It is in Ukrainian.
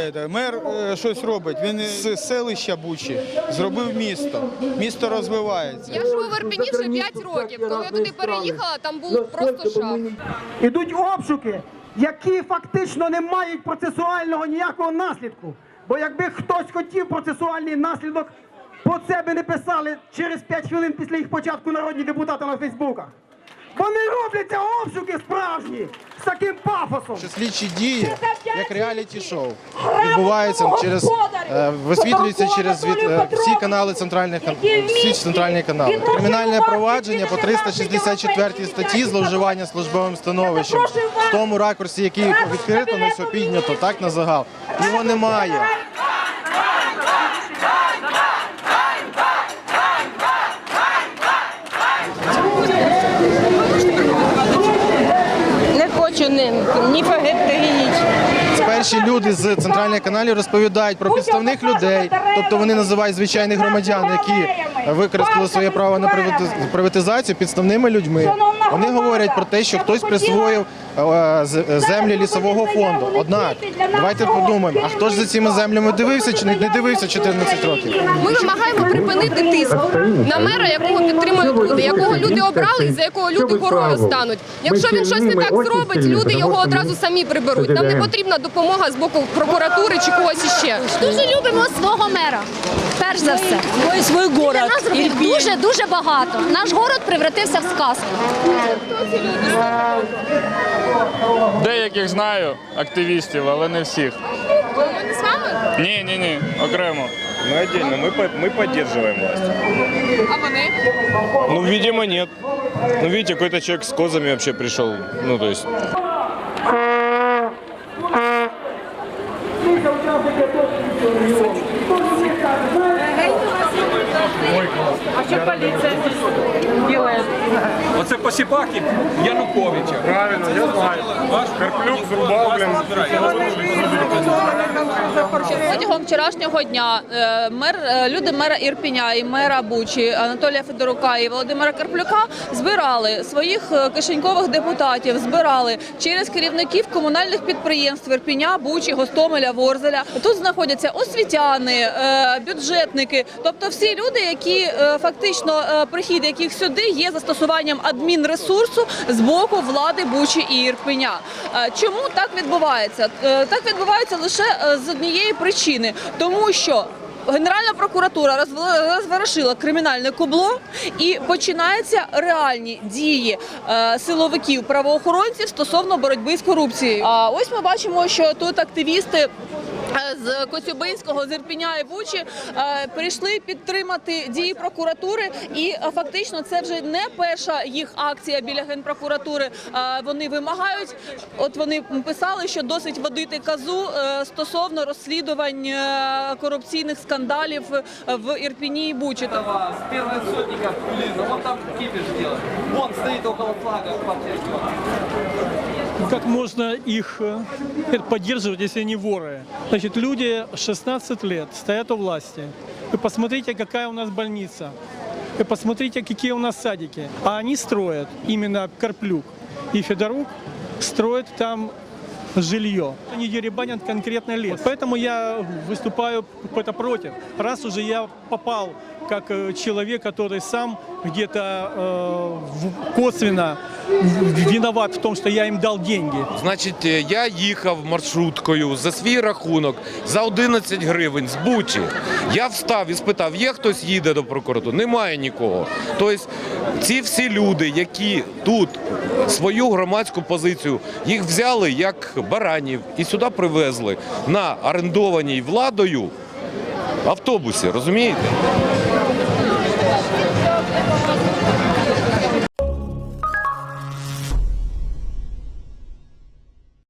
знаєте, мер е, щось робить. Він з селища Бучі зробив місто. Місто розвивається. Я живу в Ірпіні вже 5 років. Коли я туди переїхала, там був просто шах. Ідуть обшуки, які фактично не мають процесуального ніякого наслідку. Бо якби хтось хотів процесуальний наслідок, по це би не писали через 5 хвилин після їх початку народні депутати на Фейсбуках. Вони робляться обшуки справжні з таким пафосом. що слідчі дії, як реаліті-шоу, відбуваються через е, висвітлюються через від- е, всі канали центральних всі центральні канали. Кримінальне провадження по 364 статті зловживання службовим становищем в тому ракурсі, який відкрито на все піднято, так на загал. Його немає. Перші люди з центральних каналів розповідають про підставних людей, тобто вони називають звичайних громадян, які використали своє право на привати- приватизацію підставними людьми. Вони говорять про те, що хтось присвоїв землі лісового фонду. Однак, давайте подумаємо, а хто ж за цими землями дивився чи не не дивився 14 років? Ми вимагаємо припинити тиск на мера, якого підтримують люди, якого люди обрали і за якого люди горою стануть. Якщо він щось не так зробить, люди його одразу самі приберуть. Нам не потрібна допомога з боку прокуратури чи когось іще. Дуже любимо свого мера. Перш за все. Свой, свой Для город. нас дуже дуже багато. Наш город превратився в сказку. Деяких знаю активістів, але не всіх. Вони з вами? Ні, ні, ні, окремо. Мы отдельно, мы, по- мы поддерживаем власть. А вони? Ну, видимо, нет. Ну, видите, какой-то человек с козами вообще пришел. Ну, то есть... Оце посіпаки Януковича. Правильно, я знаю. Карплюк, Зурбавлін. Протягом вчорашнього дня е, мер, е, люди мера Ірпіня і мера Бучі Анатолія Федорука і Володимира Карплюка збирали своїх е, кишенькових депутатів, збирали через керівників комунальних підприємств Ірпіня, Бучі, Гостомеля, Ворзеля. Тут знаходяться освітяни, бюджетники, тобто всі люди, які фактично прихід яких сюди є застосуванням адмінресурсу з боку влади Бучі і Ірпеня. Е, Чому так відбувається? Так відбувається лише з однієї причини, тому що. Генеральна прокуратура розворошила кримінальне кубло і починаються реальні дії е, силовиків правоохоронців стосовно боротьби з корупцією. А ось ми бачимо, що тут активісти. Е, З Коцюбинського, з Ірпіня і Бучі е, прийшли підтримати дії прокуратури, і е, фактично це вже не перша їх акція біля генпрокуратури. Вони вимагають, от вони писали, що досить водити казу стосовно розслідувань корупційних скандалів в Ірпіні і Бучі. С первой сотника, блин, ну там кипиш делать. Вон стоит около флага партия Как можно их э, поддерживать, если они воры? Значит, люди 16 лет стоят у власти. Вы посмотрите, какая у нас больница. Вы посмотрите, какие у нас садики. А они строят, именно Карплюк и Федорук, строят там жилье. Они деребанят конкретно лес. Поэтому я выступаю это против. Раз уже я попал как э, человек, который сам где-то э, косвенно виноват в том, что я им дал деньги. Значить, е, я їхав маршруткою за свій рахунок за 11 гривень з Бучі. Я встав і спитав, є хтось їде до прокуратури? Немає нікого. Тобто ці всі люди, які тут свою громадську позицію, їх взяли як баранів і сюди привезли на орендованій владою автобусі, розумієте?